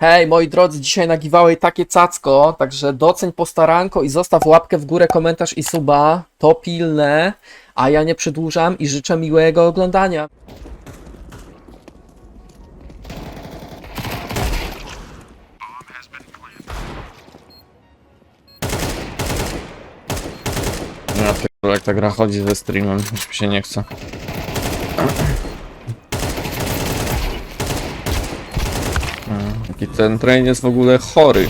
Hej, moi drodzy, dzisiaj na giveaway takie cacko, także doceń postaranko i zostaw łapkę w górę, komentarz i suba, to pilne, a ja nie przedłużam i życzę miłego oglądania. Ja pierdolę, jak ta gra chodzi ze streamem, już mi się nie chce. Ten train jest w ogóle chory.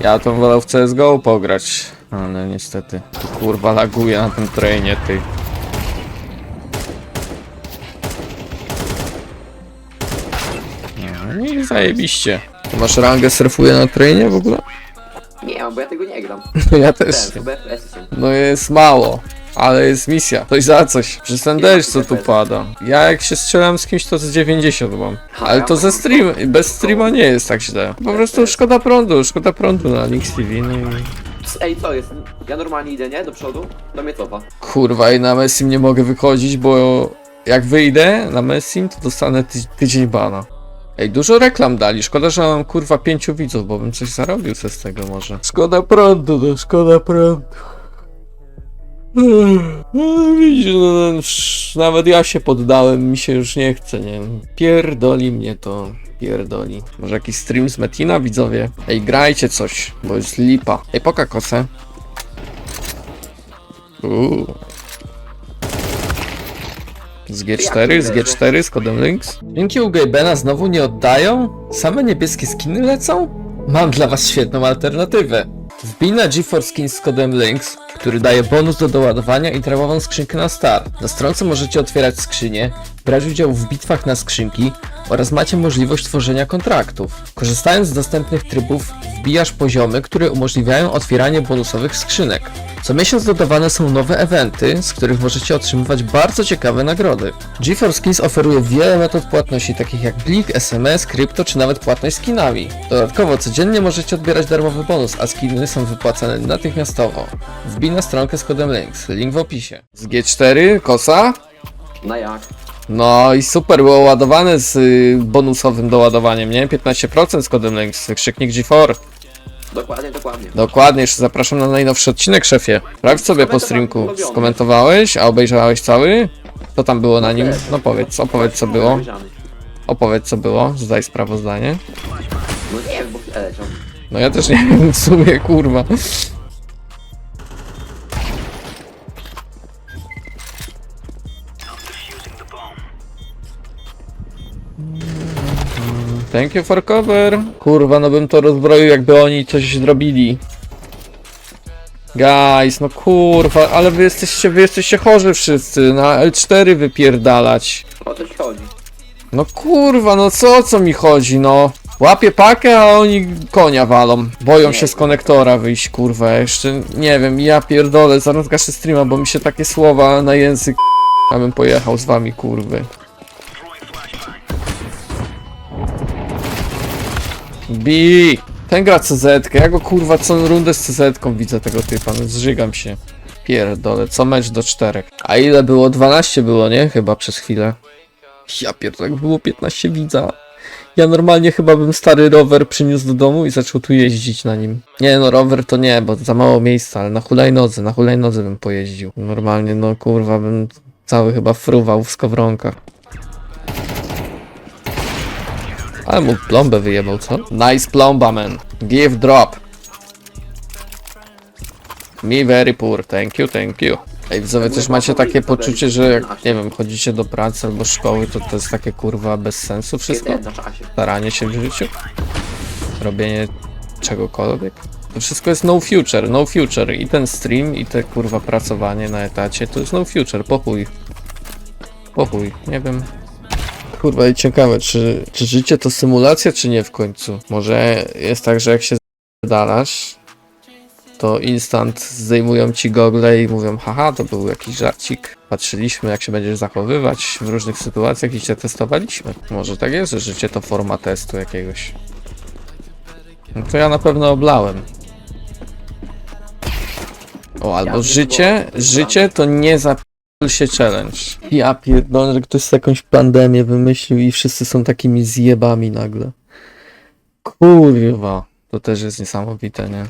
Ja to wolał w CSGO pograć, ale niestety, kurwa laguje na tym trainie, ty. No i zajebiście. Masz rangę surfuje na trainie w ogóle? Nie, bo ja tego nie gram. No ja też. Ten, to BFS są. No jest mało, ale jest misja. Coś za coś. Przez ten deszcz co tu pada. Ja jak się strzelam z kimś to z 90 mam. Ale to ze stream, bez streama nie jest tak źle. Po prostu szkoda prądu, szkoda prądu na Link TV. No i... Ej, co jest? Ja normalnie idę, nie? Do przodu, do mnie cofa. Kurwa i na Messim nie mogę wychodzić, bo jak wyjdę na Messim to dostanę ty tydzień bana. Ej, dużo reklam dali. Szkoda, że mam kurwa pięciu widzów, bo bym coś zarobił se z tego może. Szkoda prądu, no szkoda prądu. No, widzisz, no, no, nawet ja się poddałem, mi się już nie chce, nie Pierdoli mnie to, pierdoli. Może jakiś stream z Metina, widzowie? Ej, grajcie coś, bo jest lipa. Ej, poka kosę. Uuu. Z G4, z G4, z kodem Links. Linki u znowu nie oddają? Same niebieskie skiny lecą? Mam dla was świetną alternatywę. Wbij na GeForce Skins z kodem Links, który daje bonus do doładowania i darmową skrzynkę na start. Na stronce możecie otwierać skrzynie, brać udział w bitwach na skrzynki oraz macie możliwość tworzenia kontraktów. Korzystając z dostępnych trybów, wbijasz poziomy, które umożliwiają otwieranie bonusowych skrzynek. Co miesiąc dodawane są nowe eventy, z których możecie otrzymywać bardzo ciekawe nagrody. GeForce Skins oferuje wiele metod płatności, takich jak Blik, SMS, krypto czy nawet płatność skinami. Dodatkowo codziennie możecie odbierać darmowy bonus, a skiny są wypłacane natychmiastowo. Wbij na stronkę z kodem Links, link w opisie. Z G4, kosa? Na jak? No i super, było ładowane z y, bonusowym doładowaniem, nie? 15% z kodem Links, krzyknik G4. Dokładnie, dokładnie. Dokładnie, jeszcze zapraszam na najnowszy odcinek, szefie. Sprawdź sobie po streamku. Skomentowałeś, a obejrzałeś cały? Co tam było na nim? No powiedz, opowiedz co było. Opowiedz co było, zdaj sprawozdanie. No nie wiem, bo chwilę leciał. No ja też nie wiem w sumie, kurwa. Thank you for cover. Kurwa, no bym to rozbroił, jakby oni coś zrobili. Guys, no kurwa, ale wy jesteście, wy jesteście chorzy wszyscy, na L4 wypierdalać. O to ci chodzi. No kurwa, no co o co mi chodzi, no? Łapię pakę, a oni konia walą. Boją Nie. się z konektora wyjść, kurwa. Jeszcze nie wiem, ja pierdolę, zaraz gaszę streama, bo mi się takie słowa na język abym pojechał z wami, kurwy. Bi! Ten gra CZ, ja go kurwa co rundę z CZ widzę tego typa, no zżygam się. Pierdolę, co mecz do czterech. A ile było? 12 było, nie? Chyba przez chwilę. Ja pierdolę, było 15 widza. Ja normalnie chyba bym stary rower przyniósł do domu i zaczął tu jeździć na nim. Nie no, rower to nie, bo za mało miejsca, ale na hulajnodze, na hulajnodze bym pojeździł. Normalnie, no kurwa, bym cały chyba fruwał w skowronkach. Ale mu plombę wyjebał, co? Nice plomba, man. Give drop. Me very poor, thank you, thank you. Ej, widzowie, też macie takie poczucie, że jak, nie wiem, chodzicie do pracy albo szkoły, to to jest takie kurwa bez sensu wszystko? Staranie się w życiu? Robienie czegokolwiek? To wszystko jest no future, no future. I ten stream, i te kurwa pracowanie na etacie, to jest no future, po chuj. Po chuj, nie wiem. Kurwa, i ciekawe, czy, czy życie to symulacja, czy nie w końcu? Może jest tak, że jak się dalasz, to instant zdejmują ci gogle i mówią, haha, to był jakiś żarcik. Patrzyliśmy, jak się będziesz zachowywać w różnych sytuacjach i cię testowaliśmy. Może tak jest, że życie to forma testu jakiegoś. No to ja na pewno oblałem. O, albo życie, życie to nie za się challenge. Ja pierdolę, że ktoś sobie jakąś pandemię wymyślił i wszyscy są takimi zjebami nagle. Kurwa. To też jest niesamowite, nie?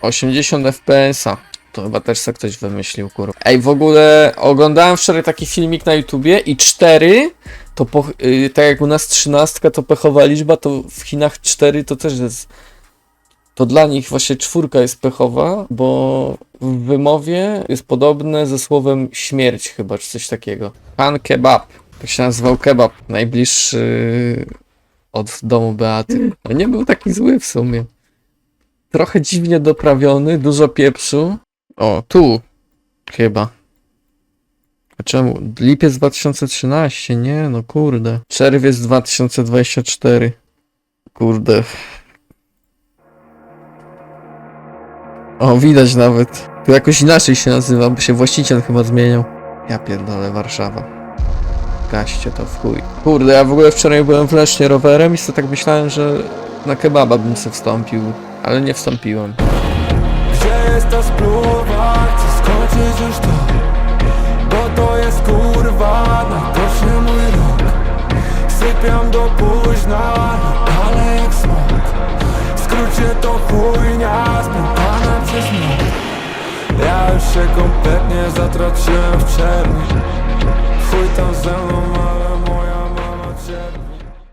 Osiemdziesiąt FPS-a. To chyba też se ktoś wymyślił, kurwa. Ej, w ogóle oglądałem wczoraj taki filmik na YouTubie i 4 to po, y, tak jak u nas 13 to pechowa liczba, to w Chinach 4 to też jest. To dla nich właśnie czwórka jest pechowa, bo w wymowie jest podobne ze słowem śmierć chyba, czy coś takiego. Pan kebab. Tak się nazywał kebab. Najbliższy od domu Beaty. No nie był taki zły w sumie. Trochę dziwnie doprawiony, dużo pieprzu. O, tu chyba. A czemu? Lipiec 2013, nie, no kurde. Czerwiec 2024. Kurde. O, widać nawet. Tu jakoś inaczej się nazywa, bo się właściciel chyba zmieniał. Ja pierdolę, Warszawa. Gaście to w chuj. Kurde, ja w ogóle wczoraj byłem w Lesznie rowerem i sobie tak myślałem, że na kebaba bym sobie wstąpił, ale nie wstąpiłem. Gdzie jest ta spluwa? Chcę skończyć już to Bo to jest kurwa Najgorszy mój rok. Sypiam do późna Ale jak smok. W skrócie to chujnia Spętana przez noc. Ja już się kompletnie zatraciłem w czerni